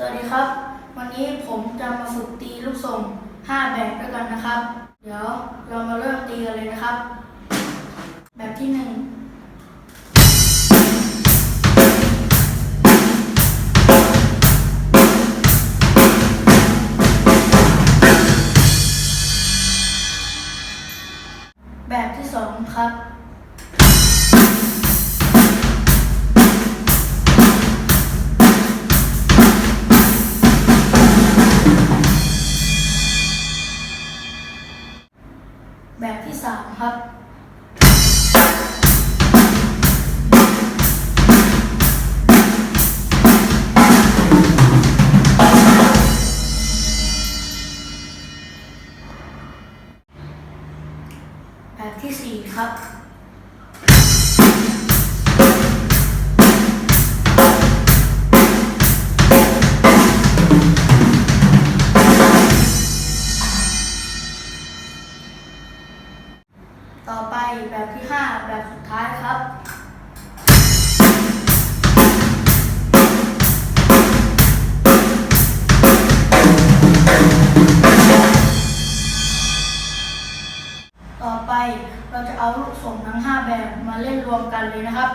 สวัสดีครับ วันนี้ผมจะมาฝึกตีลูกทรง5แบบด้วยกันนะครับ เดี๋ยวเรามาเริ่มตีกันเลยนะครับ แบบที่ 1แบบที่2ครับ แบบที่3ครับแบบที่4ครับ ต่อไปแบบที่ 5 แบบสุดท้ายครับต่อไปเราจะเอาลูกส่งทั้ง 5 แบบมาเล่นรวมกันเลยนะครับ